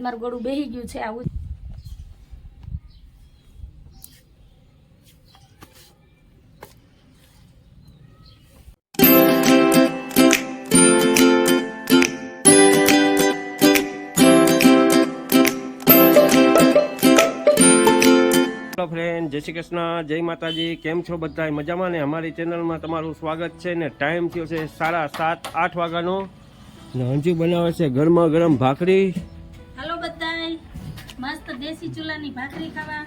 જ મારું ગળું બેહી ગયું છે આવું. ફ્રેન્ડ જય શ્રી કૃષ્ણ. જય માતાજી. કેમ છો બધા મજામાં ને? અમારી ચેનલમાં તમારું સ્વાગત છે ને ટાઈમ થયો છે સાડા સાત, આઠ વાગ્યાનો. ને હંજુ બનાવે છે ગરમા ગરમ ભાખરી. મસ્ત દેશી ચૂલાની ભાખરી ખાવા.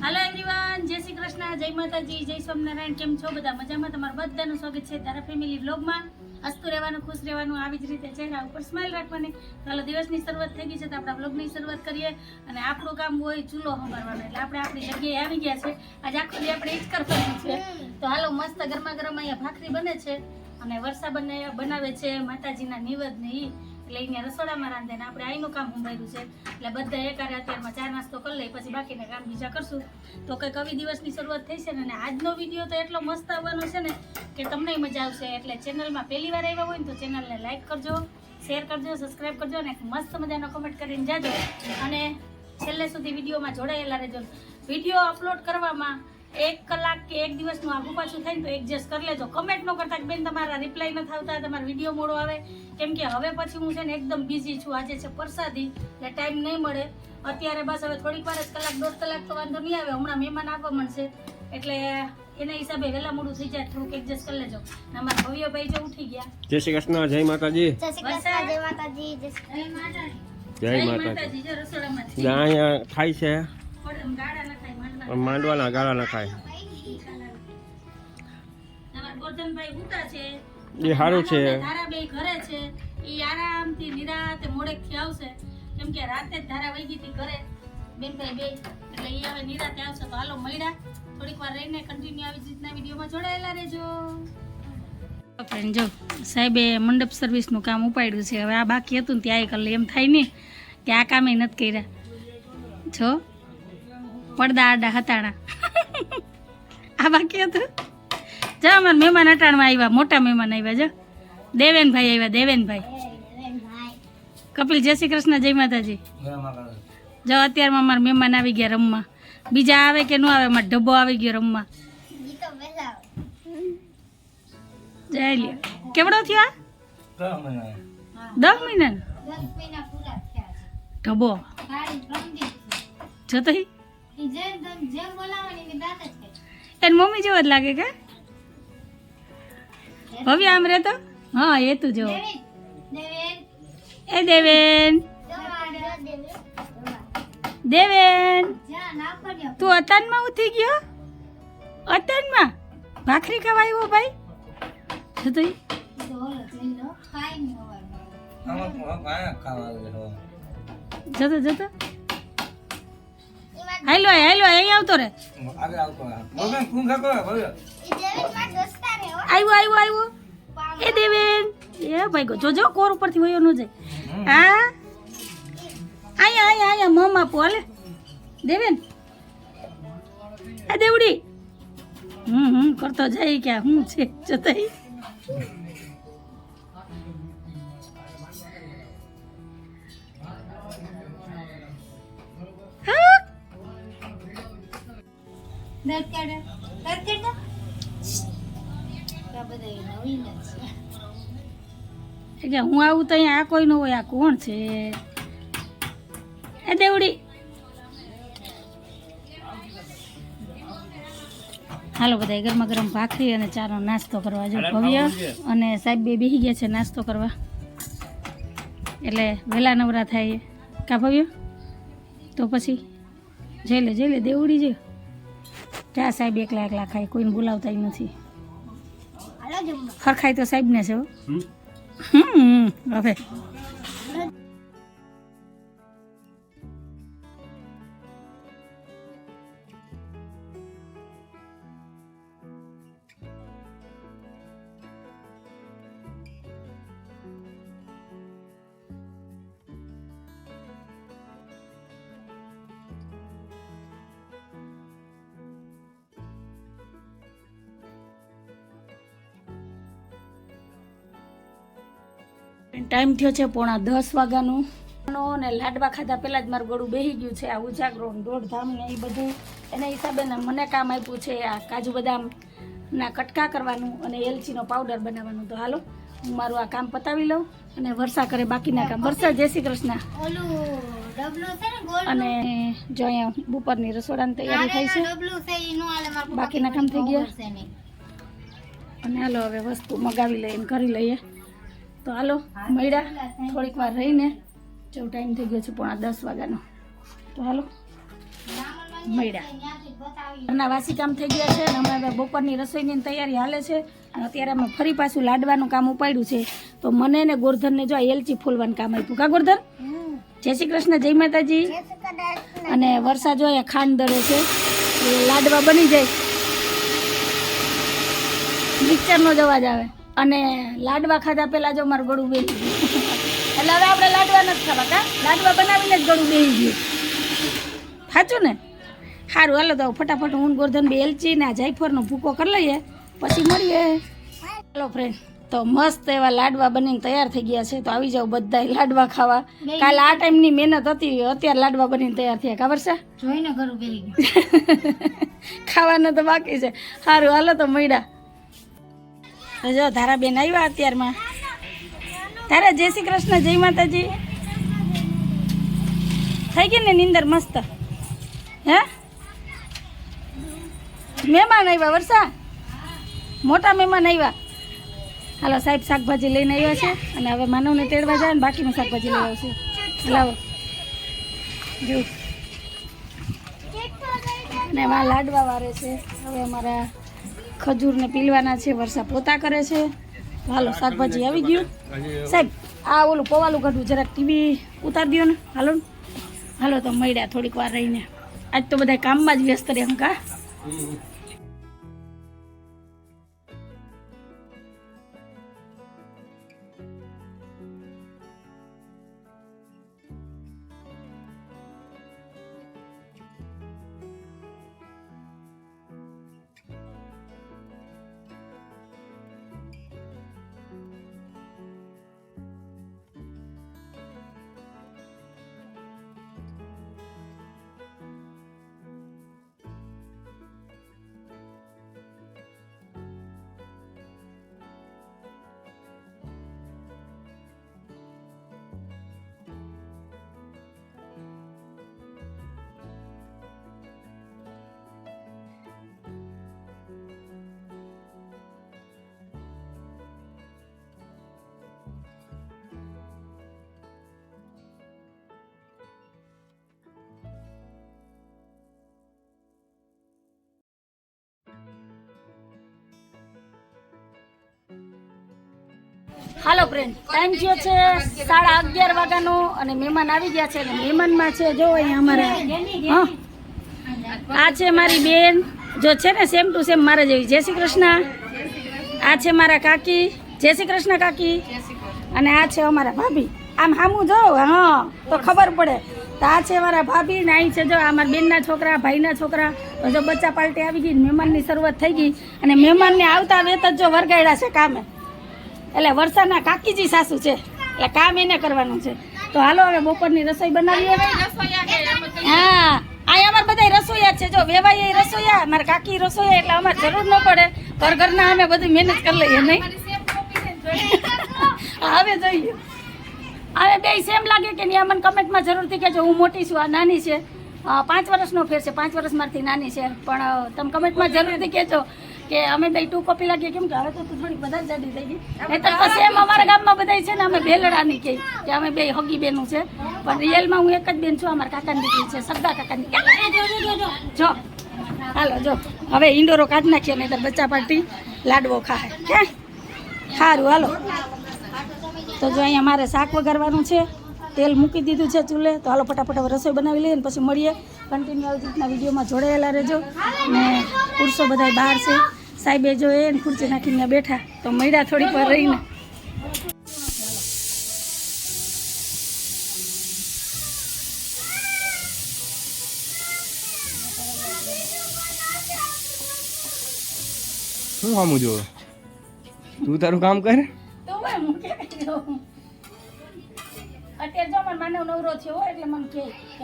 હાલો એવરીવન જય શ્રી કૃષ્ણ, જય માતાજી, જય સ્વામિનારાયણ, કેમ છો બધા? મજામાં? તમારું બધાનું સ્વાગત છે તારા ફેમિલી વ્લોગમાં હસતું રહેવાનું, ખુશ રહેવાનું, આવી જ રીતે ચહેરા ઉપર સ્માઇલ રાખવાની. ચાલો દિવસની શરૂઆત થઈ ગઈ છે તો આપણા વ્લોગની શરૂઆત કરીએ. અને આપણું કામ હોય ચૂલો સંભાળવાનો. એટલે આપણે આપણી જગ્યાએ આવી ગયા છે. આજે આખો દી આપણે એ જ કરવાનું છે. તો હાલો મસ્ત ગરમા ગરમ અહીંયા ભાખરી બને છે. અને વરસા બને બનાવે છે માતાજીના નિવેદ ને ઈ. એટલે અહીંયા રસોડામાં રાંધે આપણે આઈનું કામ સંભાળ્યું છે. એટલે બધા એકારે અત્યારમાં ચા નાસ્તો કરી લઈ, પછી બાકીના કામ બીજા કરશું. તો કંઈક કવિ દિવસની શરૂઆત થઈ છે ને, અને આજનો વીડિયો તો એટલો મસ્ત આવવાનો છે ને કે તમને મજા આવશે. એટલે ચેનલમાં પહેલી વાર આવ્યા હોય ને તો ચેનલને લાઇક કરજો શેર કરજો સબસ્ક્રાઈબ કરજો અને મસ્ત મજાનો કમેન્ટ કરીને જાજો. અને છેલ્લે સુધી વિડીયોમાં જોડાયેલા રહેજો. વીડિયો અપલોડ કરવામાં એક કલાક કે એક દિવસનું આખું પાછું થાય ને તો એડજસ્ટ કરી લેજો. કમેન્ટ ન કરતા બેન તમારા રિપ્લાય ન થતા તમારો વીડિયો મોડો આવે. કેમ કે હવે પછી હું છે ને એકદમ બિઝી છું. આજે છે પરસાદી એટલે ટાઈમ નહીં મળે. અત્યારે બસ હવે થોડીક વાર જ કલાક દોઢ કલાક તો વાંધો નહીં આવે. હમણાં મહેમાન આવવા મળશે એટલે એના હિસાબે વહેલા મોડું થઈ જાય. થોડુંક એડજસ્ટ કરી લેજો. અમારા ભવ્યભાઈ જો ઉઠી ગયા. જય શ્રી કૃષ્ણ. જય માતાજી. જય શ્રી કૃષ્ણ. જય માતાજી. જય શ્રી માતાજી. જય માતાજી. જો રસોડામાં છે. ને ખાય છે. આમ ગાળા ખાય. માંડવાના ગાળા ના ખાય. અમારા ગોરધનભાઈ ઉતા છે. એ સારું છે. ઘરે છે. ઈ આરામથી નિરાતે મોડેકથી આવશે. કેમ કે રાતે જ ધારા વહી ગઈ ઘરે. બેનભાઈ બે. એટલે ઈ હવે નિરાતે આવશે. તો હાલો મળ્યા. થોડીક વાર રહીને કન્ટિન્યુ આવી જ રીતના વિડીયોમાં જોડાયેલા રહેજો. ફ્રેન્ડ જો સાહેબે મંડપ સર્વિસનું કામ ઉપાડ્યું છે. હવે આ બાકી હતું ત્યાં કરી એમ થાય ને કે આ કામે નથી કર્યા. જો પડદા આડા હતાણા. આ બાકી હતું? જો, અમારા મહેમાન અટાણમાં આવ્યા મોટા મહેમાન આવ્યા જો. દેવેનભાઈ આવ્યા દેવેનભાઈ. કપિલ, જય શ્રી કૃષ્ણ, જય માતાજી. જો, અત્યારમાં અમારા મહેમાન આવી ગયા રમવા. બીજા આવે કે ન આવે, અમારો ડબ્બો આવી ગયો રમવા. જય લે કેવડો થયો? દસ મહિના ઢબ્બો જતો જ એની મમ્મી જેવો જ લાગે કે? હવે આમ રહેતો? હા એ તું દેવેન એ દેવેન. દેવેન. તું અતાનમાં ઉઠી ગયો? અતાનમાં ભાખરી ખાવા આવ્યો ભાઈ? શું? તો જતો જતો હાલો આય, હાલો અહીં આવતો રે આવ્યો આવ્યો આવ્યો. એ દેવેન. એ ભાઈ જોજો કોર ઉપરથી વયો ન જાય. હા? અહીંયા અહીંયા અહીંયા મમ આપો હાલે. દેવેન. આ દેવડી. હમ હમ કરતો જાય ક્યાં હું છે જતો બધા નવીન જ છે. એટલે હું આવું તો અહીંયા આ કોઈ ન હોય આ કોણ છે? એ દેવડી. હાલો બધા ગરમા ગરમ ભાખરી અને ચાનો નાસ્તો કરવા જો ભવ્ય. અને સાહેબ બે બેસી ગયા છે નાસ્તો કરવા. એટલે વહેલા નવરા થાય કા ભવ્ય? તો પછી જઈ લે જઈ લે દેવડી છે ચા સાહેબ એકલા એકલા ખાય કોઈને બોલાવતા નથી. ખરખાય તો સાહેબને છે? હમ હવે. ટાઈમ થયો છે પોણા દસ વાગ્યાનો. અને લાડવા ખાધા પહેલાં જ મારું ગળું બેસી ગયું છે, આ ઉજાગરો દોઢધામ ને એ બધું. એના હિસાબે મને કામ આપ્યું છે આ કાજુ બદામ ના કટકા કરવાનું અને એલચીનો પાવડર બનાવવાનું. તો હાલો, હું મારું આ કામ પતાવી લઉં અને વર્ષા કરે બાકીના કામ. વર્ષા જય શ્રી કૃષ્ણ. અને જો અહીંયા બપોરની રસોડાની તૈયારી થઈ છે. બાકીના કામ થઈ ગયા? અને હાલો, હવે વસ્તુ મગાવી લઈએ કરી લઈએ. તો હાલો મળ્યા. થોડીક વાર રહીને. જો ટાઈમ થઈ ગયો છે પોણા દસ વાગ્યાનો. તો હાલો મળ્યા. ઘરના વાસી કામ થઈ ગયા છે અને અમે બપોરની રસોઈની તૈયારી હાલે છે અને અત્યારે અમે ફરી પાછું લાડવાનું કામ ઉપાડ્યું છે. તો મને ને ગોરધનને જો આ એલચી ફૂલવાનું કામ આપ્યું. કા ગોરધન? જય શ્રી કૃષ્ણ જય માતાજી. અને વરસાદ જો અહીંયા ખાંડ દળે છે લાડવા બની જાય. મિક્સરનો જ અવાજ આવે. અને લાડવા ખાધા પહેલાં જો મારું ગળું બેસી ગયું. એટલે હવે આપણે લાડવા નથી ખાવા કા? લાડવા બનાવીને જ ગળું બેસી ગયું. સાચું ને? સારું હાલો તો ફટાફટ હું ને ગોરધન બે એલચી ને આ જાયફળનો ભૂકો કરી લઈએ પછી મળીએ. હાલો ફ્રેન્ડ તો મસ્ત એવા લાડવા બનીને તૈયાર થઈ ગયા છે. તો આવી જાવ બધા લાડવા ખાવા. કાલે આ ટાઈમની મહેનત હતી અત્યારે લાડવા બનીને તૈયાર થયા ખબર છે? જોઈને ખાવાના તો બાકી છે. સારું હાલો તો મળ્યા. જો, ધારાબેન આવ્યા અત્યારમાં. તારા જય શ્રી કૃષ્ણ, જય માતાજી. થઈ ગઈ ને નિંદર મસ્ત? હે? મહેમાન આવ્યા, વર્ષા? મોટા મહેમાન આવ્યા. હાલો, સાહેબ શાકભાજી લઈને આવ્યા છે અને હવે માનવને તેડવા જાય ને બાકીનું શાકભાજી લઈ આવશે. લાવો. જો. ને એમાં લાડવા વારે છે. હવે અમારા ખજૂરને પીલવાના છે વરસા પોતા કરે છે. હાલો, શાકભાજી આવી ગયું. સાહેબ, આ ઓલું પવાલું કાઢવું જરાક ટીવી ઉતારી દો ને. હાલો. હાલો તો મળ્યા થોડીક વાર રહીને. આજ તો બધા કામમાં જ વ્યસ્ત રહે કા? હાલો ફ્રેન્ડ ટાઈમ થયો છે સાડા અગિયાર વાગ્યાનો અને મહેમાન આવી ગયા છે અને મહેમાનમાં છે જો અહીંયા અમારા આ છે મારી બેન, જો છે ને સેમ ટુ સેમ મારા જેવી. જય શ્રી કૃષ્ણ. આ છે મારા કાકી. જય શ્રી કૃષ્ણ કાકી. અને આ છે અમારા ભાભી. આમ હામું જો, હા, તો ખબર પડે. તો આ છે મારા ભાભી ને અહીં છે જો, આ મારા બેનના છોકરા, ભાઈના છોકરા. જો બચ્ચા પાર્ટી આવી ગઈ મહેમાનની શરૂઆત થઈ ગઈ. અને મહેમાનને આવતા વેત જ જો વરગાડ્યા છે કામે. એટલે વરસાદના કાકીજી સાસુ છે. એટલે કામ એને કરવાનું છે. તો હાલો હવે બપોરની રસોઈ બનાવીએ. હા આ અમારે બધા રસોઈયા છે. જો વેવાઈ રસોઈયા મારા કાકી રસોઈયા એટલે અમારે જરૂર ન પડે. ઘર ઘરના અમે બધી મહેનત કરી લઈએ નહીં? હવે જોઈએ. હવે બે સેમ લાગે કે નહીં? મને કમેન્ટમાં જરૂરથી કહેજો. હું મોટી છું આ નાની છે. પાંચ વર્ષનો ફેર છે. પાંચ વર્ષ મારથી નાની છે. પણ તમે કમેન્ટમાં જરૂરથી કહેજો. કે અમે બે ટુ કોપી લાગીએ. કેમ કે હવે તો તું થોડી બધા જ જાડી થઈ ગઈ. નહીં તો એમ અમારા ગામમાં બધા છે ને અમે ભેલડાની કહી કે અમે બે હગી બેનું છે. પણ રિયલમાં હું એક જ બેન છું અમારા કાકાની દીકરી છે સગા કાકાની જો, હાલો જો. હવે ઇન્ડોરો કાઢી નાખીએ નહીં બચ્ચા પાર્ટી લાડવો ખાય. કે સારું હાલો. તો જો અહીંયા મારે શાક વઘારવાનું છે. તેલ મૂકી દીધું છે ચૂલે. તો હાલો ફટાફટ હવે રસોઈ બનાવી લઈએ ને પછી મળીએ. કન્ટિન્યુ આવી રીતના વિડીયોમાં જોડાયેલા રહેજો. ને પુરુષો બધા બહાર છે. સાહેબે જો એ ખુરચી ખુરશી નાખીને બેઠા તો મળ્યા થોડીક વાર રહીને. શું કામ જો તું તારું કામ કર. તો અત્યારે જો મને માનવ નવરો થયો હોય એટલે મને કે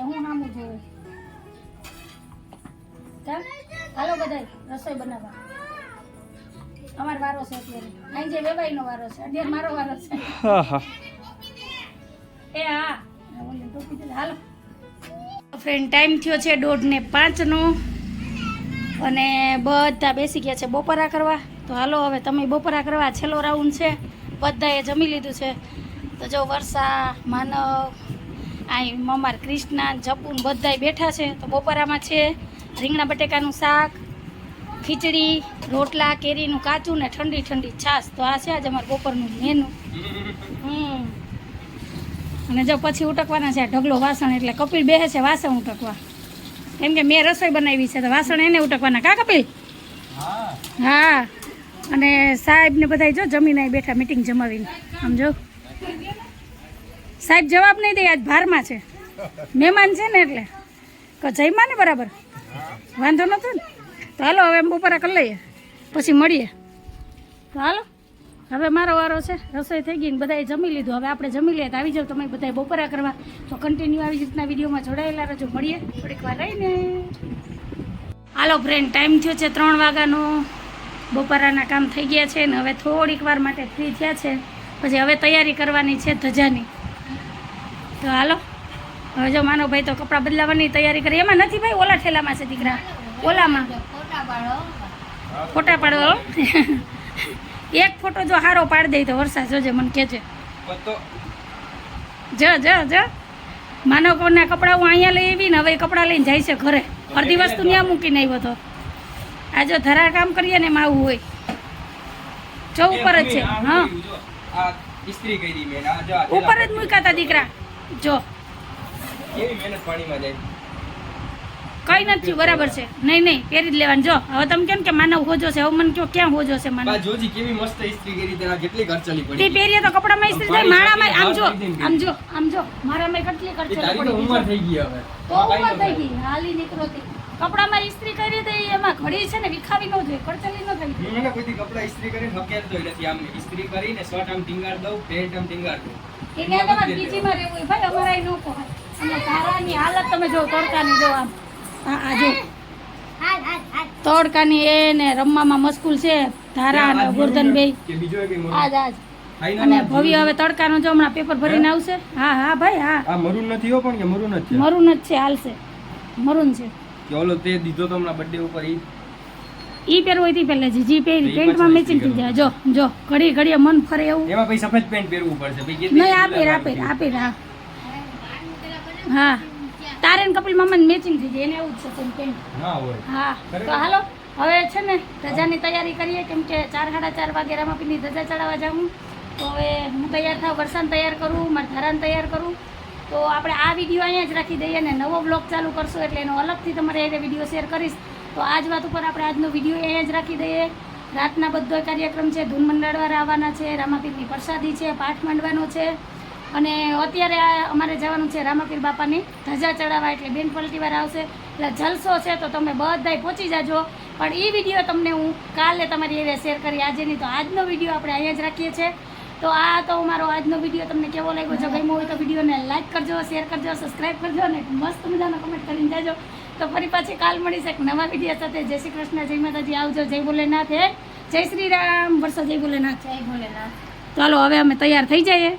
હું સામું જોઉં ચાલ હાલો બધાય રસોઈ બનાવવા. અમારો વારો છે અત્યારે. અહીં જે વારો છે અત્યારે મારો વારો છે. હા હા. એ હા. હાલો. ફ્રેન્ડ ટાઈમ થયો છે દોઢને પાંચનો. અને બધા બેસી ગયા છે બપોરા કરવા. તો હાલો હવે તમે બપોરા કરવા છેલ્લો રાઉન્ડ છે. બધાએ જમી લીધું છે. તો જો વર્ષા માનવ અહીં મમાર ક્રિષ્ના જપુન બધાએ બેઠા છે. તો બપોરામાં છે રીંગણા બટેકાનું શાક ખીચડી, રોટલા, કેરીનું કાચું ને ઠંડી ઠંડી છાશ. તો આ છે આજે અમારું બપોરનું મેનુ હમ. અને જો પછી ઉટકવાના છે ઢગલો વાસણ, એટલે કપિલ બેસે છે વાસણ ઉટકવા. કેમ કે મેં રસોઈ બનાવી છે, તો વાસણ એને ઉટકવાના. કા કપિલ? હા. અને સાહેબ ને બધા જો જમીને બેઠા મિટિંગ જમાવીને. સમજો? સાહેબ જવાબ નહીં દે, આજ ભારમાં છે. મહેમાન છે ને એટલે. તો જઈમાં ને બરાબર? વાંધો નતો ને? તો હાલો, હવે એમ બપોરા કરી લઈએ. પછી મળીએ. તો હાલો, હવે મારો વારો છે, રસોઈ થઈ ગઈ ને બધાએ જમી લીધું. હવે આપણે જમી લઈએ, તો આવી જાવ તમે બધાએ બપોરા કરવા. તો કન્ટિન્યુ આવી રીતના વિડીયોમાં જોડાયેલા રહેજો. મળીએ થોડીક વાર રહીને. હાલો ફ્રેન્ડ ટાઈમ થયો છે ત્રણ વાગ્યાનો. બપોરાના કામ થઈ ગયા છે ને હવે થોડીક વાર માટે ફ્રી થયા છે. પછી હવે તૈયારી કરવાની છે ધજાની. તો હાલો, હવે જો માનો ભાઈ તો કપડાં બદલાવાની તૈયારી કરી. એમાં નથી ભાઈ, ઓલા ઠેલામાં છે દીકરા. ઓલામાં. ફોટા પાડો એક ફોટો જો હારો પાડી દઈ તો વરસાદ જોજે મને કહેજે. જ જ જ. માનો કોના કપડાં હું અહીંયા લઈ આવી ને હવે કપડાં લઈને જાય છે ઘરે. અડધી વસ્તુ ત્યાં મૂકીને આવ્યો તો. આ જો ધરા કામ કરીએ ને એમાં આવું હોય. જો ઉપર જ છે. હા. ઉપર જ મૂક્યા હતા દીકરા. જો. કેવી મહેનત પાણીમાં જાય. કઈ નથી બરાબર છે. નહીં નહીં પહેરી જ લેવાનું. જો હવે તમે કેમ કે માનવ હોજો છે હવે મને કહો ક્યાં હોજો છે માનવ? જોજી કેવી મસ્ત ઇસ્ત્રી કરી તેના કેટલી ખર્ચલી તે પડી પહેરીએ તો કપડામાં ઇસ્ત્રી થાય મારામાં આમ જો આમ જો આમ જો મારામાં કેટલી એ ખર્ચે તારી ઉંમર થઈ ગઈ હવે. તો ઉંમર થઈ ગઈ હાલી નીકળો તી. કપડામાં ઇસ્ત્રી કરી દે એમાં ઘડી છે ને વિખાવી ન જોઈએ ખર્ચેલી ન થઈ મને કોઈથી કપડા ઇસ્ત્રી કરીને હકેલતો નથી આમ ઇસ્ત્રી કરીને શર્ટ આમ ટીંગાડ દઉં પેન્ટ આમ ટીંગાડ દઉં. એને તમારે પીજીમાં રહેવું ભાઈ અમારાય ન પોહાય અને તારાની હાલત તમે જો તડકાની જો આમ. આ આ જો. તડકાની એ ને રમવામાં મસ્કુલ છે ધારા અને ગોરધન બે આજ આજ અને ભવ્ય હવે તડકાનો જો હમણાં પેપર ભરીને આવશે. હા હા ભાઈ હા. આ મરૂન નથી હો પણ કે મરૂન જ છે. મરૂન જ છે હાલશે. મરૂન છે. કે ઓલો તે દીધો તો હમણાં બર્થડે ઉપર ઈ. ઈ પહેરવું હોય તી પહેલે જી જી પહેરી પેન્ટમાં મેચિંગ થઈ જાય. જો જો ઘડી ઘડીએ મન ફરે એવું. એમાં પછી સફેદ પેન્ટ પહેરવું પડશે. ભાઈ નહીં આપે આપે આપે હા. હા. તારે કપિલ મામાને મેચિંગ થઈ જાય એને એવું જ છે હોય. હા તો હાલો હવે છે ને રજાની તૈયારી કરીએ કેમ કે ચાર સાડા ચાર વાગે રામાપીની ધજા ચડાવવા જાઉં તો હવે હું તૈયાર થાવ વરસાદ તૈયાર કરું મારા ધારાને તૈયાર કરું. તો આપણે આ વીડિયો અહીંયા જ રાખી દઈએ અને નવો બ્લોગ ચાલુ કરશું એટલે એનો અલગથી તમારે એ વીડિયો શેર કરીશ. તો આ જ વાત ઉપર આપણે આજનો વીડિયો અહીંયા જ રાખી દઈએ. રાતના બધો કાર્યક્રમ છે ધૂન મંડળવાળા આવવાના છે રામાપીરની પ્રસાદી છે પાઠ માંડવાનો છે. અને અત્યારે આ અમારે જવાનું છે રામાપીર બાપાની ધજા ચડાવવા એટલે બેન પલટીવાર આવશે. એટલે જલસો છે તો તમે બધાય પહોંચી જાજો. પણ એ વીડિયો તમને હું કાલે તમારી એરિયા શેર કરી. આજે નહીં તો આજનો વીડિયો આપણે અહીંયા જ રાખીએ છીએ. તો આ તો મારો આજનો વીડિયો તમને કેવો લાગ્યો? જો ગમ્યો હોય તો વિડીયોને લાઇક કરજો શેર કરજો સબસ્ક્રાઈબ કરજો અને મસ્ત મજાનો કમેન્ટ કરીને જાજો. તો ફરી પાછી કાલ મળીશ એક નવા વીડિયો સાથે. જય શ્રી કૃષ્ણ જય માતાજી. આવજો જય ભોલેનાથ હે. જય શ્રી રામ. વર્ષો જય ભોલેનાથ. જય ભોલેનાથ. ચાલો હવે અમે તૈયાર થઈ જઈએ.